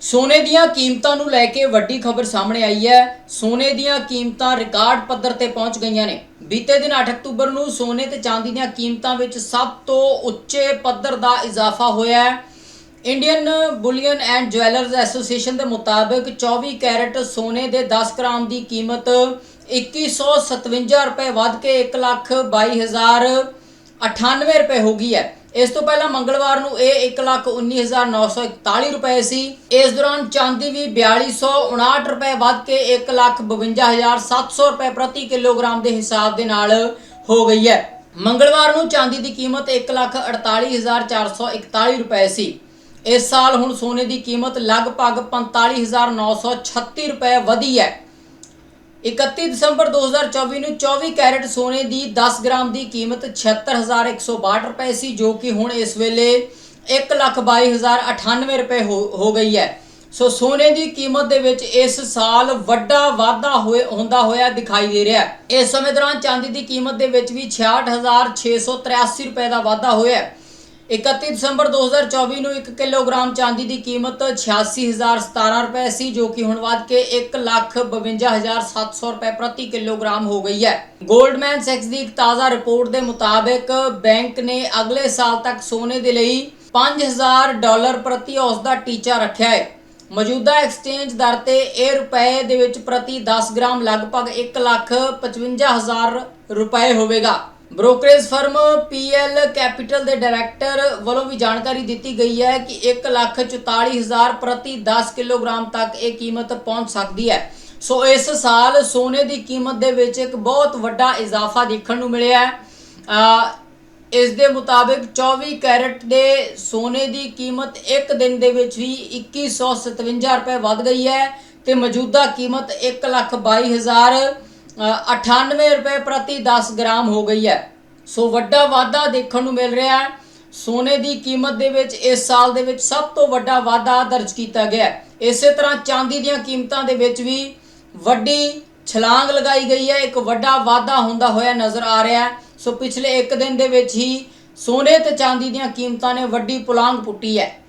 ਸੋਨੇ ਦੀਆਂ ਕੀਮਤਾਂ ਨੂੰ ਲੈ ਕੇ ਵੱਡੀ ਖਬਰ ਸਾਹਮਣੇ ਆਈ ਹੈ। ਸੋਨੇ ਦੀਆਂ ਕੀਮਤਾਂ ਰਿਕਾਰਡ ਪੱਧਰ ਤੇ ਪਹੁੰਚ ਗਈਆਂ ਨੇ। ਬੀਤੇ ਦਿਨ 8 ਅਕਤੂਬਰ ਨੂੰ ਸੋਨੇ ਤੇ ਚਾਂਦੀ ਦੀਆਂ ਕੀਮਤਾਂ ਵਿੱਚ ਸਭ ਤੋਂ ਉੱਚੇ ਪੱਧਰ ਦਾ ਇਜ਼ਾਫਾ ਹੋਇਆ ਹੈ। Indian bullion and jewellers association ਦੇ ਮੁਤਾਬਕ 24 ਕੈਰਟ ਸੋਨੇ ਦੇ 10 ਗ੍ਰਾਮ ਦੀ ਕੀਮਤ 2157 ਰੁਪਏ ਵੱਧ ਕੇ 122098 ਰੁਪਏ ਹੋ ਗਈ ਹੈ। ਇਸ ਤੋਂ ਪਹਿਲਾਂ ਮੰਗਲਵਾਰ ਨੂੰ ਇਹ 119941 ਰੁਪਏ ਸੀ। ਇਸ ਦੌਰਾਨ ਚਾਂਦੀ ਵੀ 4259 ਰੁਪਏ ਵੱਧ ਕੇ 152700 ਰੁਪਏ ਪ੍ਰਤੀ ਕਿਲੋਗ੍ਰਾਮ ਦੇ ਹਿਸਾਬ ਦੇ ਨਾਲ ਹੋ ਗਈ ਹੈ। ਮੰਗਲਵਾਰ ਨੂੰ ਚਾਂਦੀ ਦੀ ਕੀਮਤ 148441 ਰੁਪਏ ਸੀ। ਇਸ ਸਾਲ ਹੁਣ ਸੋਨੇ ਦੀ ਕੀਮਤ ਲਗਭਗ 45936 ਰੁਪਏ ਵਧੀ ਹੈ। 31 ਦਸੰਬਰ 2024 ਨੂੰ 24 ਕੈਰਟ ਸੋਨੇ ਦੀ 10 ਗ੍ਰਾਮ ਦੀ ਕੀਮਤ 76162 ਰੁਪਏ ਸੀ, ਜੋ ਕਿ ਹੁਣ ਇਸ ਵੇਲੇ 122098 ਰੁਪਏ ਹੋ ਹੋ ਗਈ ਹੈ। ਸੋ ਸੋਨੇ ਦੀ ਕੀਮਤ ਦੇ ਵਿੱਚ ਇਸ ਸਾਲ ਵੱਡਾ ਵਾਧਾ ਹੋਏ, ਹੁੰਦਾ ਹੋਇਆ ਦਿਖਾਈ ਦੇ ਰਿਹਾ ਹੈ। ਇਸ ਸਮੇਂ ਦੌਰਾਨ ਚਾਂਦੀ ਦੀ ਕੀਮਤ ਦੇ ਵਿੱਚ ਵੀ 66683 ਰੁਪਏ ਦਾ ਵਾਧਾ ਹੋਇਆ ਹੈ। 31 ਦਸੰਬਰ 2024 ਨੂੰ 1 ਕਿਲੋਗ੍ਰਾਮ ਚਾਂਦੀ ਦੀ ਕੀਮਤ 86017 ਰੁਪਏ ਸੀ, ਜੋ ਕਿ ਹੁਣ ਵੱਧ ਕੇ 152700 ਰੁਪਏ ਪ੍ਰਤੀ ਕਿਲੋਗ੍ਰਾਮ ਹੋ ਗਈ ਹੈ। ਗੋਲਡਮੈਨ ਸੈਕਸ ਦੀ ਇੱਕ ਤਾਜ਼ਾ ਰਿਪੋਰਟ ਦੇ ਮੁਤਾਬਕ ਬੈਂਕ ਨੇ ਅਗਲੇ ਸਾਲ ਤੱਕ ਸੋਨੇ ਦੇ ਲਈ 5000 ਡਾਲਰ ਪ੍ਰਤੀ ਔਸ ਦਾ ਟੀਚਾ ਰੱਖਿਆ ਹੈ। ਮੌਜੂਦਾ ਐਕਸਚੇਂਜ ਦਰ ਤੇ ਇਹ ਰੁਪਏ ਦੇ ਵਿੱਚ ਪ੍ਰਤੀ 10 ਗ੍ਰਾਮ ਲਗਭਗ 155000 ਰੁਪਏ ਹੋਵੇਗਾ। ਬ੍ਰੋਕਰੇਜ ਫਰਮ ਪੀਐਲ ਕੈਪੀਟਲ ਦੇ ਡਾਇਰੈਕਟਰ ਵੱਲੋਂ ਵੀ ਜਾਣਕਾਰੀ ਦਿੱਤੀ ਗਈ ਹੈ ਕਿ 144000 ਪ੍ਰਤੀ 10 ਕਿਲੋਗ੍ਰਾਮ ਤੱਕ ਇਹ ਕੀਮਤ ਪਹੁੰਚ ਸਕਦੀ ਹੈ। ਸੋ ਇਸ ਸਾਲ ਸੋਨੇ ਦੀ ਕੀਮਤ ਦੇ ਵਿੱਚ ਇੱਕ ਬਹੁਤ ਵੱਡਾ ਇਜ਼ਾਫਾ ਦੇਖਣ ਨੂੰ ਮਿਲਿਆ ਹੈ। ਇਸ ਦੇ ਮੁਤਾਬਕ 24 ਕੈਰਟ ਦੇ ਸੋਨੇ ਦੀ ਕੀਮਤ ਇੱਕ ਦਿਨ ਦੇ ਵਿੱਚ ਹੀ 2157 ਰੁਪਏ ਵੱਧ ਗਈ ਹੈ ਤੇ ਮੌਜੂਦਾ ਕੀਮਤ 122098 ਰੁਪਏ ਪ੍ਰਤੀ 10 ਗ੍ਰਾਮ ਹੋ ਗਈ ਹੈ। ਸੋ ਵੱਡਾ ਵਾਧਾ ਦੇਖਣ ਨੂੰ ਮਿਲ ਰਿਹਾ ਹੈ। ਸੋਨੇ ਦੀ ਕੀਮਤ ਦੇ ਵਿੱਚ ਇਸ ਸਾਲ ਦੇ ਵਿੱਚ ਸਭ ਤੋਂ ਵੱਡਾ ਵਾਧਾ ਦਰਜ ਕੀਤਾ ਗਿਆ ਹੈ। ਇਸੇ ਤਰ੍ਹਾਂ ਚਾਂਦੀ ਦੀਆਂ ਕੀਮਤਾਂ ਦੇ ਵਿੱਚ ਵੀ ਵੱਡੀ ਛਲਾਂਗ ਲਗਾਈ ਗਈ ਹੈ। ਇੱਕ ਵੱਡਾ ਵਾਧਾ ਹੁੰਦਾ ਹੋਇਆ ਨਜ਼ਰ ਆ ਰਿਹਾ ਹੈ। ਸੋ ਪਿਛਲੇ ਇੱਕ ਦਿਨ ਦੇ ਵਿੱਚ ਹੀ ਸੋਨੇ ਤੇ ਚਾਂਦੀ ਦੀਆਂ ਕੀਮਤਾਂ ਨੇ ਵੱਡੀ ਪੁਲਾਂਗ ਪੁੱਟੀ ਹੈ।